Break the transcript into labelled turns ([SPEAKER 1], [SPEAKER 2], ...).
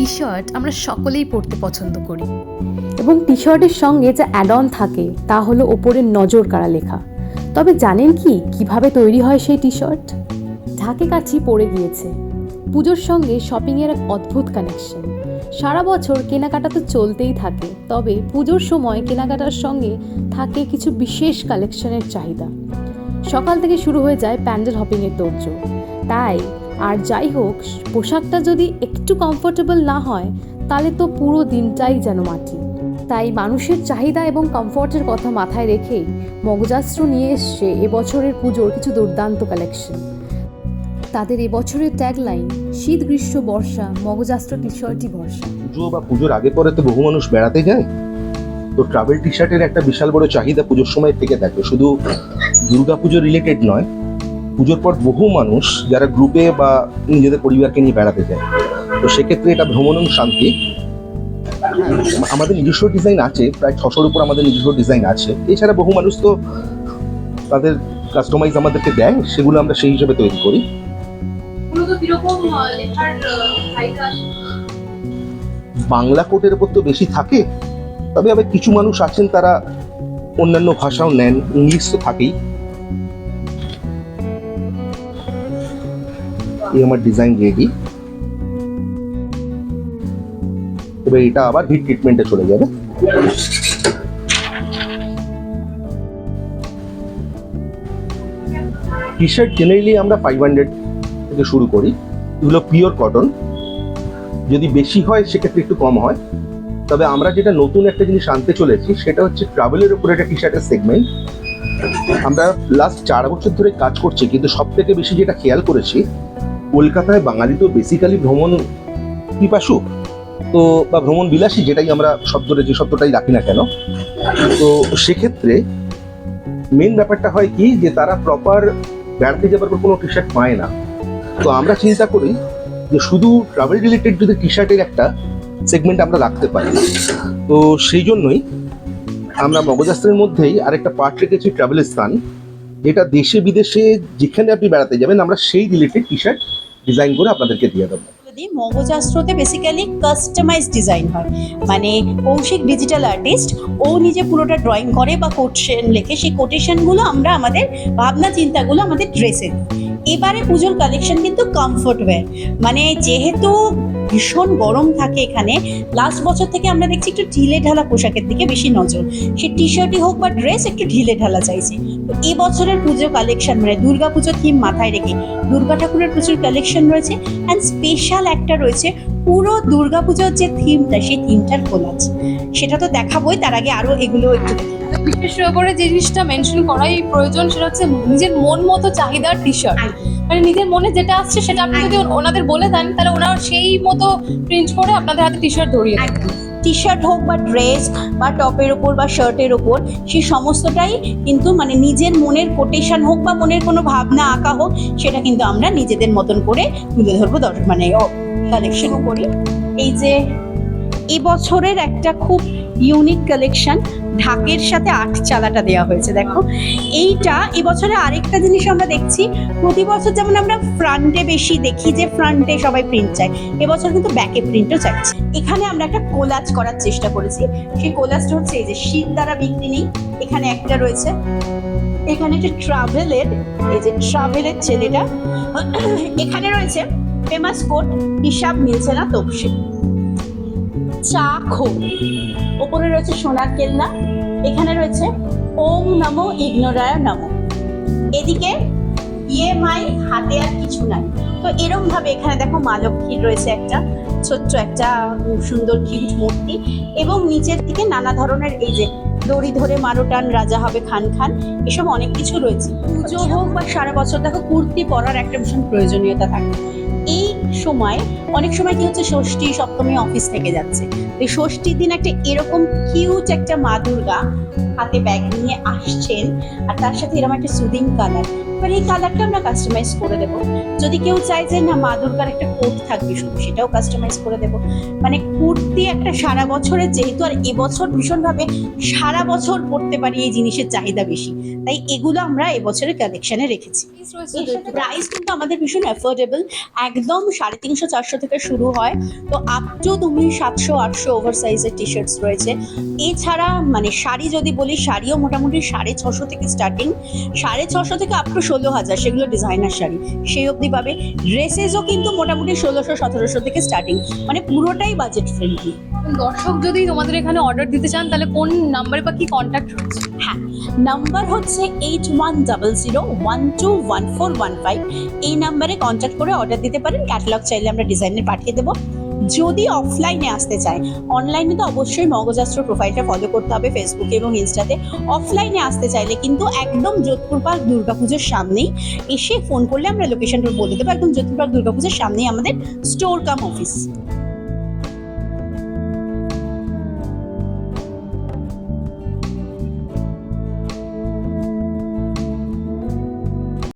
[SPEAKER 1] T shirt আমরা সকলেই পরতে পছন্দ করি।
[SPEAKER 2] এবং টি শার্টের সঙ্গে যা অ্যাড অন থাকে, তা হলো ওপরের নজর কাড়া লেখা। তবে জানেন কি, কীভাবে তৈরি হয় সেই টি শার্ট ঢাকে কাছি পড়ে গিয়েছে। পুজোর সঙ্গে শপিংয়ের এক অদ্ভুত কানেকশন সারা বছর কেনাকাটা তো চলতেই থাকে, তবে পুজোর সময় কেনাকাটার সঙ্গে থাকে কিছু বিশেষ কালেকশনের চাহিদা। সকাল থেকে শুরু হয়ে যায় প্যান্ডেল হপিংয়ের তোড়জোড়। তাই আর যাই হোক, পোশাকটা যদি একটু কমফোর্টেবল না হয়, তাহলে তো পুরো দিনটাই যেন মাটি। তাই মানুষের চাহিদা এবং কমফোর্টের কথা মাথায় রেখেই মগজাস্ত্র নিয়ে এসছে এবছরের পুজোর কিছু দুর্দান্ত কালেকশন তাদের এবছরের ট্যাগলাইন শীত, গ্রীষ্ম, বর্ষা, মগজাস্ত্র টি শার্টই ভরসা।
[SPEAKER 3] পুজো বা পুজোর আগে পরে তো বহু মানুষ বেড়াতে যায়। তো ট্রাভেল টি শার্টের একটা বিশাল বড় চাহিদা পুজোর সময় থেকে থাকে শুধু দুর্গা পুজো রিলেটেড নয় পুজোর পর বহু মানুষ যারা গ্রুপে বা নিজেদের পরিবারকে নিয়ে বেড়াতে যায়। তো সেক্ষেত্রে এটা ভ্রমণ শান্তি। আমাদের নিজস্ব ডিজাইন আছে প্রায় ছশোর উপর আমাদের নিজস্ব ডিজাইন আছে। এছাড়া বহু মানুষ তো তাদের কাস্টমাইজ আমাদেরকে দেয় সেগুলো আমরা সেই হিসেবে তৈরি করি। বাংলা কোটের উপর তো বেশি থাকে তবে আবার কিছু মানুষ আছেন তারা অন্যান্য ভাষাও নেন ইংলিশ তো থাকেই। এই আমার ডিজাইন রেডি এবার এটা আবার হিট ট্রিটমেন্টে চলে যাবে। টি শার্ট জেনারেলি আমরা ফাইভ হান্ড্রেড থেকে শুরু করি। এগুলো পিওর কটন যদি বেশি হয়, সেক্ষেত্রে একটু কম হয়। তবে আমরা যেটা নতুন একটা জিনিস আনতে চলেছি, সেটা হচ্ছে ট্রাভেলের উপরে একটা টি শার্টের সেগমেন্ট আমরা লাস্ট চার বছর ধরে কাজ করছি, কিন্তু সব থেকে বেশি যেটা খেয়াল করেছি কলকাতায় বাঙালি তো বেসিক্যালি ভ্রমণ পিপাসু তো, বা ভ্রমণ বিলাসী যেটাই আমরা শব্দটা যে শব্দটাই রাখি না কেন। তো সেক্ষেত্রে মেন ব্যাপারটা হয় কি, যে তারা প্রপার বেড়াতে যাবার পর কোনো টি শার্ট পায় না। তো আমরা চিন্তা করি যে শুধু ট্রাভেল রিলেটেড যদি টি শার্টের একটা সেগমেন্ট আমরা রাখতে পারি। তো সেই জন্যই আমরা মগজাস্ত্রের মধ্যেই আরেকটা পার্ট রেখেছি ট্রাভেল স্থান। যেটা দেশে বিদেশে যেখানে আপনি বেড়াতে যাবেন, আমরা সেই রিলেটেড টি শার্ট ডিজাইন করে আপনাদেরকে দিয়ে দেবো।
[SPEAKER 4] যদি মগজাস্ত্রতে বেসিক্যালি কাস্টমাইজ ডিজাইন হয়। মানে কৌশিক ডিজিটাল আর্টিস্ট ও নিজে পুরোটা ড্রয়িং করে বা কোটেশন লেখে, সেই কোটেশনগুলো আমরা আমাদের ভাবনা চিন্তাগুলো আমাদের ড্রেসে এবারে পুজোর কালেকশন কিন্তু কমফোর্ট ওয়্যার মানে যেহেতু ভীষণ গরম থাকে এখানে লাস্ট বছর থেকে আমরা দেখছি একটু ঢিলে ঢালা পোশাকের দিকে বেশি নজর। সে টি শার্টই হোক বা ড্রেস একটু ঢিলে ঢালা চাইছে। তো এবছরের বছরের পুজো কালেকশন মানে দুর্গা পুজো থিম মাথায় রেখে দুর্গা ঠাকুরের প্রচুর কালেকশন রয়েছে। অ্যান্ড স্পেশাল একটা রয়েছে পুরো দুর্গাপুজোর যে থিমটা সেই থিমটার কোলাজ সেটা তো দেখাবোই, তার আগে আরও এগুলো একটু দেখি।
[SPEAKER 5] বিশেষ করে যে জিনিসটা মেনশন করাই প্রয়োজন সেটা হচ্ছে নিজের মন মতো চাহিদার টি শার্ট মানে নিজের মনে যেটা আসছে সেটা আপনি যদি ওনাদের বলে দেন তাহলে ওনারা সেই মতো প্রিন্ট করে আপনাদের হাতে টি শার্ট ধরিয়ে দেন
[SPEAKER 4] টি শার্ট হোক বা ড্রেস বা টপের ওপর বা শার্টের ওপর সেই সমস্তটাই কিন্তু মানে নিজের মনের কোটেশন হোক বা মনের কোনো ভাবনা আঁকা হোক সেটা কিন্তু আমরা নিজেদের মতন করে তুলে ধরবো মানে কালেকশনও করি। এই যে এবছরের একটা খুব ইউনিক কালেকশন ঢাকের সাথে আট চালাটা দেওয়া হয়েছে, দেখো। এইটা এবছরে আরেকটা জিনিস আমরা দেখছি, প্রতি বছর যেমন আমরা ফ্রন্টে বেশি দেখি যে ফ্রন্টে সবাই প্রিন্ট চায় এবছর কিন্তু ব্যাকে প্রিন্টও চাইছে। এখানে আমরা একটা কোলাজ করার চেষ্টা করেছি, সেই কোলাজটা হচ্ছে এই যে শীত দ্বারা বিক্রি নেই এখানে একটা রয়েছে। এখানে একটা ট্রাভেলের এই যে ট্রাভেলের ছেলেটা, এখানে রয়েছে ফেমাস কোট হিসাব মিলছে না তপসে চা খো। ওপরে রয়েছে সোনার কেল্লা, এখানে রয়েছে ওম নমো ইগনোরায় নমো। এদিকে ইয়ে মাই হাতে আর কিছু নাই। তো এরম ভাবে এখানে দেখো মা লক্ষ্মীর রয়েছে একটা ছোট্ট একটা সুন্দর কিউট মূর্তি এবং নিচের দিকে নানা ধরনের এই যে দড়ি ধরে মারোটান, রাজা হবে খান খান, এসব অনেক কিছু রয়েছে। পুজো হোক বা সারা বছর দেখো, কুর্তি পরার একটা ভীষণ প্রয়োজনীয়তা থাকে। সময়, অনেক সময় কি হচ্ছে, ষষ্ঠী, সপ্তমী অফিস থেকে যাচ্ছে। এই ষষ্ঠীর দিন একটা এরকম কিউট একটা মা দুর্গা হাতে ব্যাগ নিয়ে আসছেন, আর তার সাথে এরকম একটা সুদিং কালার এবার এই কালারটা আমরা কাস্টমাইজ করে দেবো। যদি কেউ চায় যে না মা দুর্গার একটা কোট থাকবে শুধু সেটাও কাস্টমাইজ করে দেবো। মানে কুর্তি একটা সারা বছরের যেহেতু আর এবছর ভীষণভাবে সারা বছর পরতে পারি এই জিনিসের চাহিদা বেশি। তাই এগুলো আমরা এবছরের কালেকশনে রেখেছি। প্রাইস কিন্তু আমাদের ভীষণ অ্যাফোর্ডেবল একদম সাড়ে তিনশো চারশো থেকে শুরু হয়। তো আপ টু তুমি সাতশো আটশো ওভার সাইজের টি শার্টস রয়েছে। এছাড়া মানে শাড়ি যদি বলি শাড়িও মোটামুটি সাড়ে ছশো থেকে স্টার্টিং সাড়ে ছশো থেকে আপ টু ষোলো হাজার সেগুলো ডিজাইনার শাড়ি। সেই অবধি পাবে। ড্রেসেসও কিন্তু মোটামুটি ষোলোশো সতেরোশো থেকে স্টার্টিং মানে পুরোটাই বাজেট ফ্রেন্ডলি
[SPEAKER 5] দর্শক যদি তোমাদের এখানে অর্ডার দিতে চান তাহলে কোন নাম্বারে বা কি কন্ট্যাক্ট রয়েছে?
[SPEAKER 4] নাম্বার হচ্ছে eight one double zero one two one four one five এই নাম্বারে কন্ট্যাক্ট করে অর্ডার দিতে পারেন। ক্যাটালগ চাইলে আমরা ডিজাইনের পাঠিয়ে দেবো। যদি অফলাইনে আসতে চায় অনলাইনে তো অবশ্যই মগজাস্ত্র প্রোফাইলটা ফলো করতে হবে ফেসবুকে এবং ইনস্টাতে অফলাইনে আসতে চাইলে কিন্তু একদম যোধপুর পার্ক দুর্গাপুজোর সামনেই এসে ফোন করলে আমরা লোকেশনটা বলে দেবো। একদম যোধপুর পার্ক দুর্গাপুজোর সামনেই আমাদের স্টোর কাম অফিস